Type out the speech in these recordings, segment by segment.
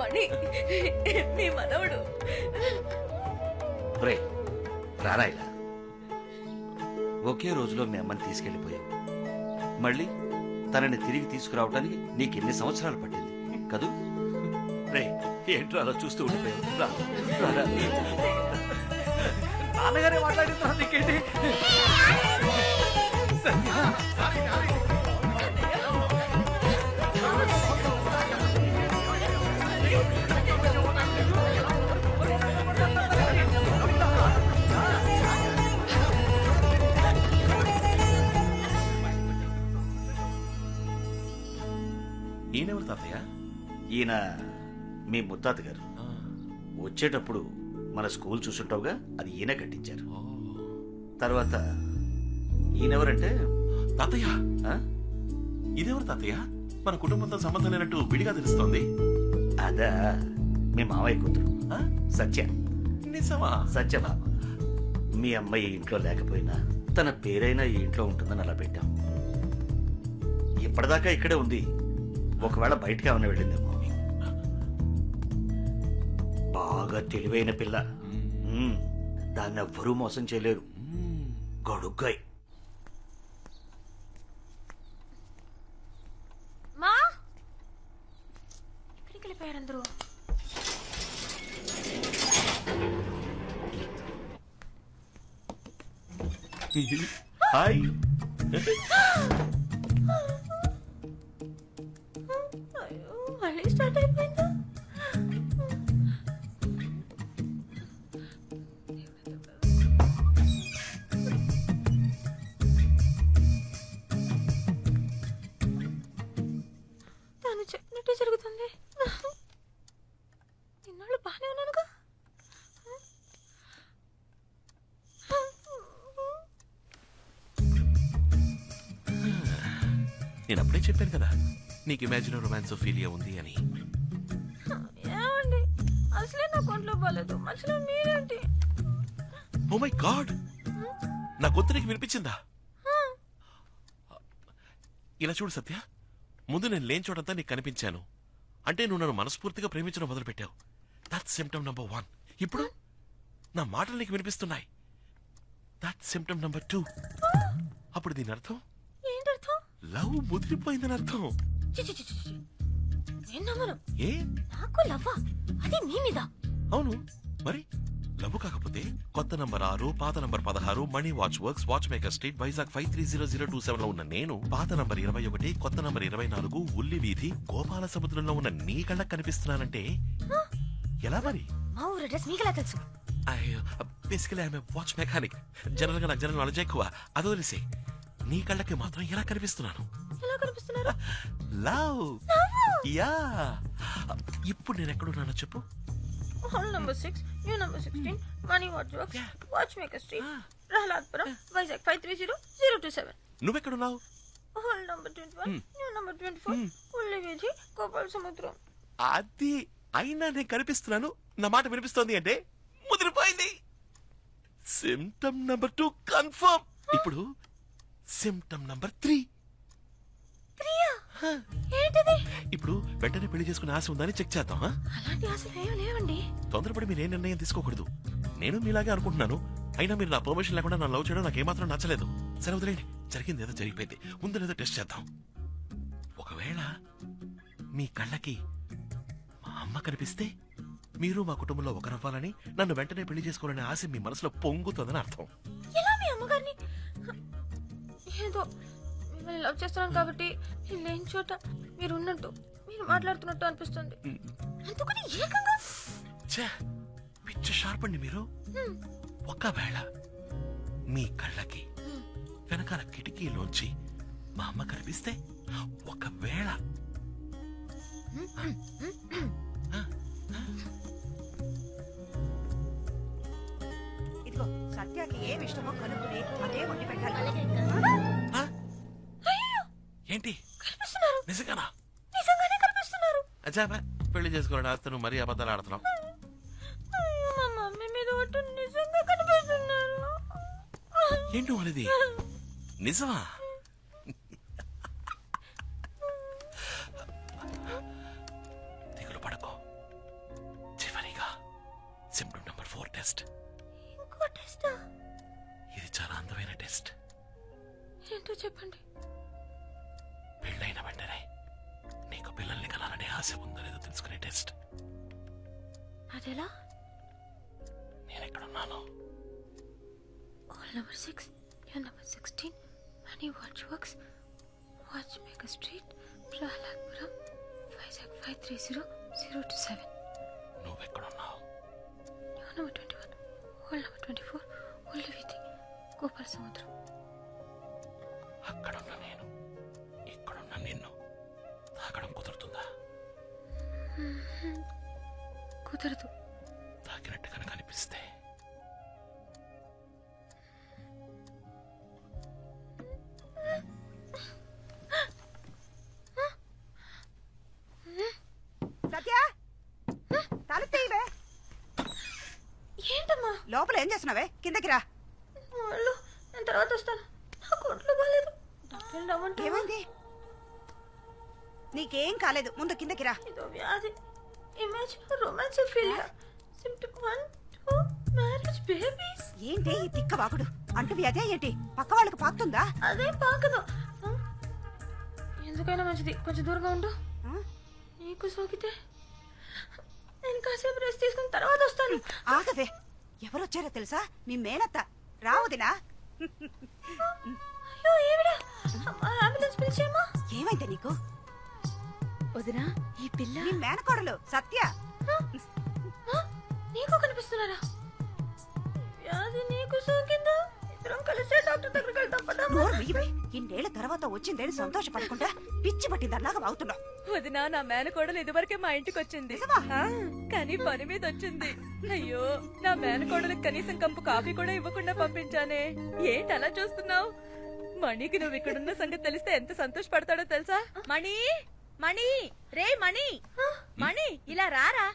మణి మీ మనవడు. రే రారా ఇలా. ఒకే రోజులో మీ అమ్మని తీసుకెళ్ళిపోయావు మళ్ళీ తనని తిరిగి తీసుకురావటానికి నీకు ఎన్ని సంవత్సరాలు పట్టింది? కదూ? రే ఏంట్రా అలా చూస్తూ ఉండిపోయావు? రా. నాన్నగారే మాట్లాడుతున్నా ఈయన మీ ముత్తాత గారు వచ్చేటప్పుడు మన స్కూల్ చూసుంటావుగా అది ఈయన కట్టించారు. తర్వాత ఈయనెవరంటే? తాతయ్య? ఇదెవరు తాతయ్య? మన కుటుంబంతో సంబంధం లేనట్టు విడిగా తెలుస్తోంది. అదా మీ మావయ్య కూతురు. ఆ? సత్య. నిజమా? సత్యభామ మీ అమ్మాయి ఇంట్లో లేకపోయినా తన పేరైనా ఈ ఇంట్లో ఉంటుందని అలా పెట్టాం. ఇప్పటిదాకా ఇక్కడే ఉంది. ఒకవేళ బయటకు ఏమైనా వెళ్ళిందేమో. బాగా తెలివైన పిల్ల దాన్ని ఎవ్వరూ మోసం చేయలేరు గడుగ్గాయ్ అందరూ హాయ్ అప్పుడే చెప్పాను కదా నీకు ఇమాజిన్ రొమాన్స్ ఫీలియా ఉంది అని. ఏమండి? అసలే నా కొంట్లో బాగాలేదు మధ్యలో మీరేంటి? ఓ మై గాడ్ నా గొంతు నీకు వినిపించిందా? ఇలా చూడు సత్య ముందు నేను లేని చోటంతా నీకు కనిపించాను. అంటే నువ్వు నన్ను మనస్ఫూర్తిగా ప్రేమించడం మొదలుపెట్టావు. దట్ సిమ్టమ్ నంబర్ వన్ ఇప్పుడు నా మాటలు నీకు వినిపిస్తున్నాయి. దట్ సిమ్టమ్ నంబర్ టూ అప్పుడు దీని అర్థం? లవ్ ముదిరిపోయిందని అర్థం. చి, చి, చి, చి, చి. నేను నమ్మను ఏ? నాకు లవ్వా? అది మీ మీద. అవును. మరి? లవ్ కాకపోతే కొత్త నంబర్ ఆరు పాత నంబర్ పదహారు Mani watch works watch maker street Vizag five three zero zero two సెవెన్లో ఉన్న నేను పాత నంబర్ ఇరవై ఒకటి కొత్త నంబర్ ఇరవై నాలుగు ఉల్లి వీధి గోపాల సముద్రంలో ఉన్న నీ కళ్ళకు కనిపిస్తున్నానంటే? ఎలా మరి? మా ఊరు అడ్రస్ మీకెలా తెలుసు? Basically I'm watch mechanic. జనరల్గా నాకు జనరల్ నాలెడ్జ్ ఎక్కువ. అది వదిలేసి నీ కళ్ళకి మాత్రం ఎలా కనిపిస్తున్నాను? ఎలా కనిపిస్తున్నారు? లవ్. యా. ఇప్పుడు నేను ఎక్కడున్నానో చెప్పు. Hall number six new number sixteen Mani watch works watch maker street Prahladpuram Vizag five three zero zero two seven. నువ్వెక్కడున్నావు? Hall number twenty one new number twenty four ఉల్లి వీధి గోపాల సముద్రం. అది అయినా నేను కనిపిస్తున్నాను. నా మాట వినిపిస్తోంది అంటే ముదిరిపోయింది. సిమ్టమ్ నంబర్ టూ కన్ఫర్మ్ ఇప్పుడు సిమ్టమ్ నంబర్ త్రీ ప్రియా ఏంటిది? ఇప్పుడు వెంటనే పెళ్ళి చేసుకునే ఆశ ఉందని చెక్ చేద్దాం ఆ? అలాంటి ఆశలు లేవండి. తొందరపడి మీరు ఏ నిర్ణయం తీసుకోకూడదు. నేను మీలాగే అనుకుంటున్నాను. అయినా మీరు నా పర్మిషన్ లేకుండా నా లవ్ చేయడం నాకు ఏమాత్రం నచ్చలేదు. సరే వదిలేండి జరిగింది ఏదో జరిగిపోయింది. ముందు ఏదో టెస్ట్ చేద్దాం. ఒకవేళ మీ కళ్ళకి మా అమ్మ కనిపిస్తే మీరు మా కుటుంబంలో ఒకరవ్వాలని నన్ను వెంటనే పెళ్ళి చేసుకోవాలనే ఆశ మీ మనసులో పొంగుతుందని అర్థం. ఎలా మీ అమ్మగారిని ఏదో మిమ్మల్ని లవ్ చేస్తున్నాను కాబట్టి నేను లేని చోట మీరు ఉన్నట్టు మీరు మాట్లాడుతున్నట్టు అనిపిస్తుంది. అందుకని ఏకంగా ఛే, పిచ్చి షార్ప్ అండి మీరు. హ్మ్, ఒకవేళ మీ కళ్ళకి. వెనకాల కిటికీలోంచి మా అమ్మ కనిపిస్తే ఒకవేళ ఇదిగో సత్యాకి ఏమి ఇష్టమో కనుక్కుని అదే వండి పెట్టాలి. నిజంగానా? నిజంగానే కనిపిస్తున్నారు. పెళ్ళి చేసుకోవడం ఆడుతూ నువ్వు మరీ అబద్ధాలు ఆడుతున్నావు. అయ్యో మా మమ్మీ మీద ఒట్టు నిజంగా కనిపిస్తున్నారు. ఏంటి వాళ్ళది? నిజమా? దిగులు పడకో. చివరిగా సిమ్టమ్ నెంబర్ ఫోర్ టెస్ట్. ఇంకో టెస్టా? ఇది చాలా అందమైన టెస్ట్. ఏంటో చెప్పండి. ఆశ ఉందో లేదో తెలుసుకునే టెస్ట్. అదేలా? నేను ఎక్కడ ఉన్నాను. Six you works watch maker street Prahladpuram five five three zero zero two seven నువ్వు ఎక్కడ ఉన్నావు? యూ నెంబర్ ట్వంటీ అక్కడ ఉన్నాను. కుదరదు. తాకినట్టు కనుక అనిపిస్తే. ఏంటమ్మా? లోపల ఏం చేస్తున్నావే? కిందకి రా. వాళ్ళు నేను తర్వాత వస్తాను. నాకు ఒంట్లో బాగాలేదు డాక్టర్ రమ్మంటే ఏమైంది? నీకేం కాలేదు. ముందు కిందకి రా. ఇదో వ్యాధి. Image romance failure symptom one two marriage babies ఏంటి ఈ తిక్క వాగుడు? అంటు వ్యాధి ఏంటి? పక్క వాళ్ళకి పాకుతుందా? అదే పాకదు ఎందుకైనా మంచిది. కొంచెం దూరంగా ఉండు? నీకు సోకితే నేను కాసేపు రెస్ట్ తీసుకుని తర్వాత వస్తాను. ఆగవే. ఎవరొచ్చారో తెలుసా? మీ మేనత్త. రావుదినా ఏమైంది నీకు? వదినా ఈ పిల్ల. నీ మేనకోడలు సత్య. నీకు కనిపిస్తున్నారా? వ్యాధి నీకు సోకిందా? ఇద్దరం కలిసే డాక్టర్ దగ్గరికి పదా మీవే ఇన్నేళ్ళ తర్వాత వచ్చిందేని సంతోషపడకుండా పిచ్చి పట్టిందన్నాగా అవుతున్నావు. వదినా నా మేనకోడలు ఇదివరకే మా ఇంటికి వచ్చింది. కానీ పని మీద వచ్చింది. అయ్యో నా మేనకోడలకు కనీసం కంపు కాఫీ కూడా ఇవ్వకుండా పంపించానే. ఏంటి అలా చూస్తున్నావు? మణికి నువ్వు ఇక్కడున్న సంగతి తెలిస్తే ఎంత సంతోషపడతాడో తెలుసా? మణి! మణి రే మణి మణి ఇలా రారా?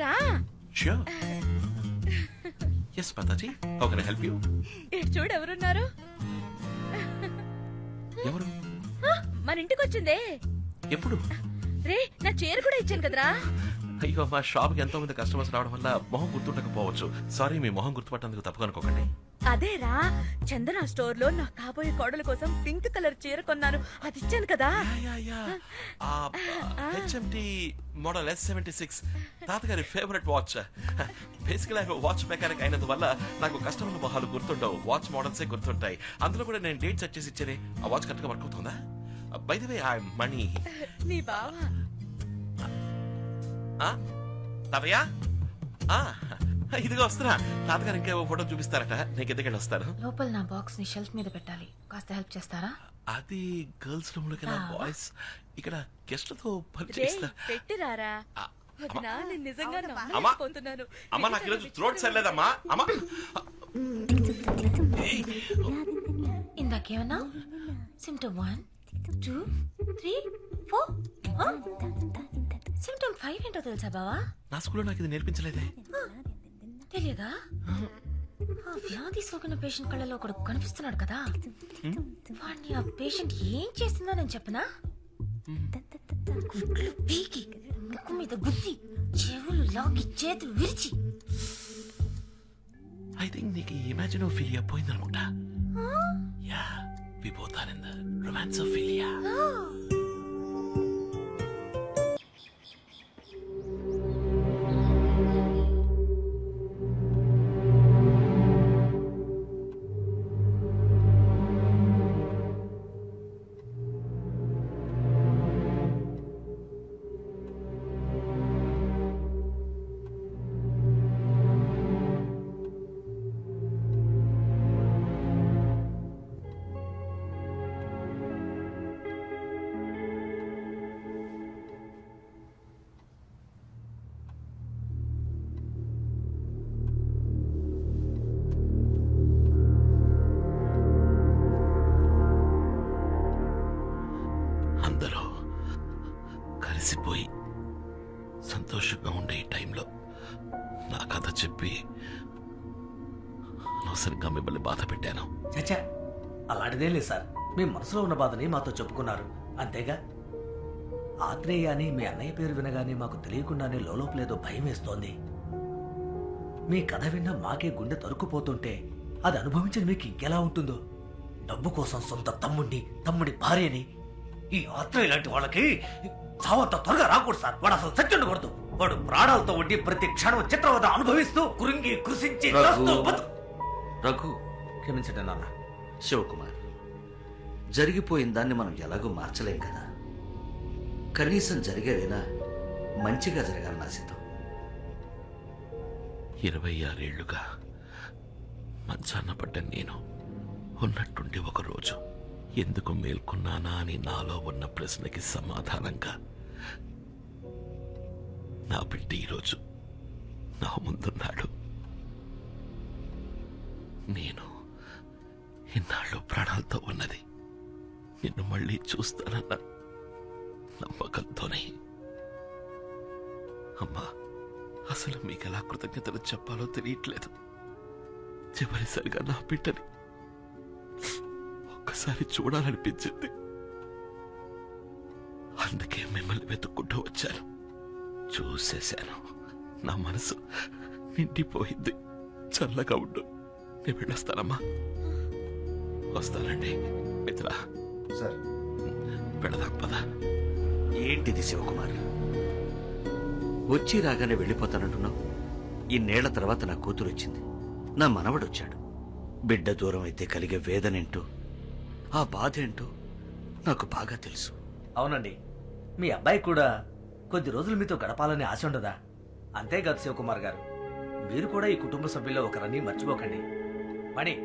రా. Sure. yes, Mataji. How can I help you? ఇటు చూడు ఎవరున్నారు? ఎవరు? మన ఇంటికి వచ్చిందే. ఎప్పుడు? రే నా చీర కూడా ఇచ్చాను కదరా. అయ్యో మా షాప్కి ఎంతో మంది కస్టమర్స్ రావడం వల్ల మొహం గుర్తుండకపోవచ్చు. సారీ మీ మొహం గుర్తుపట్టేందుకు తప్పుగా అనుకోకండి. అదేరా చందన స్టోర్లో నా కాబోయే కోడల కోసం పింక్ కలర్ చీర కొన్నాను. అది ఇచ్చాను కదా. HMT model S seventy six తాతగారి favourite watch basically watch mechanic అయినందువల్ల నాకు కస్టమర్ల మొహాలు గుర్తుండవు. వాచ్ మోడల్సే గుర్తుంటాయి. అందులో కూడా నేను డేట్ సెట్ చేసి ఇచ్చేది ఆ వాచ్ కరెక్ట్గా వర్క్ అవుతుందా? By the way I Mani నీ బావా. తాతయ్య? ఇదిగో వస్తున్నా. తాతగారు ఇంకేవో ఫోటో చూపిస్తారట. నేను కిందకెళ్ళి వస్తాను. లోపల నా బాక్స్ని షెల్ఫ్ మీద పెట్టాలి. కాస్త హెల్ప్ చేస్తారా? అది గర్ల్స్ రూమ్లోకి బాయ్స్ ఇక్కడ గెస్ట్తో పని రే చేస్తా పెట్టిరారా? అమ్మా. నాకు ఈరోజు థ్రోట్ సరిలేదమ్మా. అమ్మ. ఇందాకేమన్నా symptom one two three four symptom five ఏంటో తెలుసా బావా? నా స్కూల్లో నాకు ఇది నేర్పించలేదే. తెలియదా ఆ వ్యాధి సోకిన పేషెంట్ కళ్ళలో ఒకడు కనిపిస్తున్నాడు కదా. వాడిని ఆ పేషెంట్ ఏం చేస్తుందో నేను చెప్పనా? గుడ్లు పీకి ముక్కు మీద గుద్ది చెవులు లాగి చేతులు విరిచి. ఐ థింక్ నీకు ఇమాజిన్ ఫిలియా పోయిందనుకుంటా. యా వి బోత్ మిమ్మల్ని బాధ పెట్టాను. చచ్చా అలాంటిదేం లేదు సార్. మీ మనసులో ఉన్న బాధని మాతో చెప్పుకున్నారు. అంతేగా? ఆత్రేయ అని మీ అన్నయ్య పేరు వినగానే మాకు తెలియకుండానే లోపలేదో భయం వేస్తోంది. మీ కథ విన్న మాకే గుండె తరుక్కుపోతుంటే అది అనుభవించిన మీకు ఇంకెలా ఉంటుందో? డబ్బు కోసం సొంత తమ్ముడిని తమ్ముడి భార్యని ఈ ఆత్రేయ లాంటి వాళ్ళకి చావంత త్వరగా రాకూడదు సార్. వాడు అసలు చచ్చుండకూడదు వాడు ప్రాణాలతో ఉండి ప్రతి క్షణం చిత్రవద అనుభవిస్తూ కురింగి కృషించి రఘు. క్షమించండి నాన్న. శివకుమార్ జరిగిపోయిన దాన్ని మనం ఎలాగో మార్చలేం కదా. కనీసం జరిగేదైనా మంచిగా జరగాలని ఆశిద్దాం. ఇరవై ఆరేళ్ళుగా మంచాన్న పడ్డ నేను ఉన్నట్టుండి ఒకరోజు ఎందుకు మేల్కొన్నానా అని నాలో ఉన్న ప్రశ్నకి సమాధానంగా నా బిడ్డ ఈరోజు నా ముందున్నాడు. నేను ఇన్నాళ్ళు ప్రాణాలతో ఉన్నది. నిన్ను మళ్ళీ చూస్తానన్న నమ్మకంతోనే. అమ్మా అసలు మీకు ఎలా కృతజ్ఞతలు చెప్పాలో తెలియట్లేదు. చివరిసరిగా నా బిడ్డని ఒక్కసారి చూడాలనిపించింది. అందుకే మిమ్మల్ని వెతుక్కుంటూ వచ్చాను. చూసేశాను. నా మనసు నిండిపోయింది. చల్లగా ఉండు. నేను వెళ్ళొస్తానమ్మా. వస్తానండి. మిత్ర. సార్. వెళదాం పదా. ఏంటిది శివకుమార్? వచ్చి రాగానే వెళ్ళిపోతానంటున్నావు? ఇన్నేళ్ళ తర్వాత నా కూతురు వచ్చింది నా మనవడు వచ్చాడు బిడ్డ దూరం అయితే కలిగే వేదనేంటో ఆ బాధ ఏంటో నాకు బాగా తెలుసు. అవునండి. మీ అబ్బాయి కూడా కొద్ది రోజులు మీతో గడపాలని ఆశ ఉండదా? అంతేకాదు శివకుమార్ గారు. మీరు కూడా ఈ కుటుంబ సభ్యుల్లో ఒకరని మర్చిపోకండి. మణి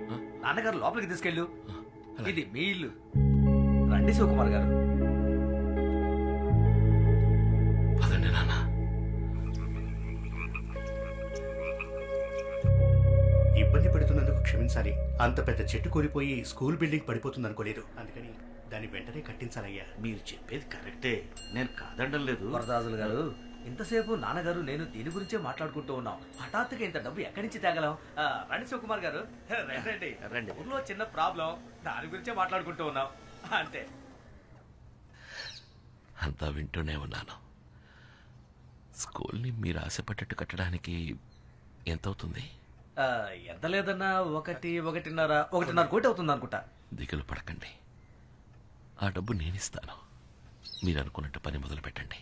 నాన్నగారు లోపలికి తీసుకెళ్ళు. ఇది మీ ఇల్లు. రండి శివకుమార్ గారు. పదండి నాన్న. ఇబ్బంది పెడుతున్నందుకు క్షమించాలి. అంత పెద్ద చెట్టు కూలిపోయి స్కూల్ బిల్డింగ్ పడిపోతుంది అనుకోలేదు. అందుకని దాన్ని వెంటనే కట్టించాలయ్యా. మీరు చెప్పేది కరెక్టే. నేను కాదండం లేదు. వరదాజులు గారు ఇంతసేపు నాన్నగారు నేను దీని గురించే మాట్లాడుకుంటూ ఉన్నాం. హఠాత్తుగా ఇంత డబ్బు ఎక్కడి నుంచి తేగలం? రండి శివకుమార్ గారు. రండి రండి. ఊర్లో చిన్న ప్రాబ్లం. దాని గురించే మాట్లాడుకుంటూ ఉన్నాం. అంతే. అంతా వింటూనే ఉన్నాను. స్కూల్ని మీరు ఆశపడ్డట్టు కట్టడానికి ఎంత అవుతుంది ఎంత లేదన్నా ఒకటి ఒకటిన్నర ఒకటిన్నర కోటి అవుతుంది అనుకుంటా. దిగులు పడకండి. ఆ డబ్బు నేనిస్తాను. మీరు అనుకున్నట్టు పని మొదలు పెట్టండి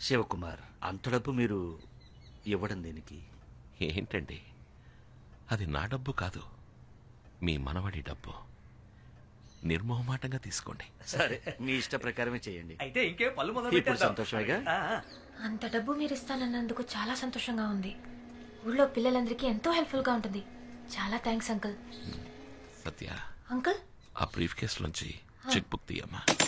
శివకుమార్ అంత డబ్బు మీరు ఇవ్వడం దేనికి? ఏంటండి? అది నా డబ్బు కాదు. మీ మనవడి డబ్బు. నిర్మోహమాటంగా తీసుకోండి. సరే మీ ఇష్ట ప్రకారమే చేయండి. అయితే ఇంకే పళ్ళు మొదలు ఇప్పుడు. సంతోషమేగా? ఆ. అంత డబ్బు మీరు ఇస్తానన్నందుకు చాలా సంతోషంగా ఉంది. ఊళ్ళో పిల్లలందరికీ ఎంతో హెల్ప్ఫుల్గా ఉంటుంది. చాలా థ్యాంక్స్ అంకుల్. సత్య. అంకుల్? ఆ బ్రీఫ్ కేసులోంచి చెక్ బుక్ తీయమ్మా.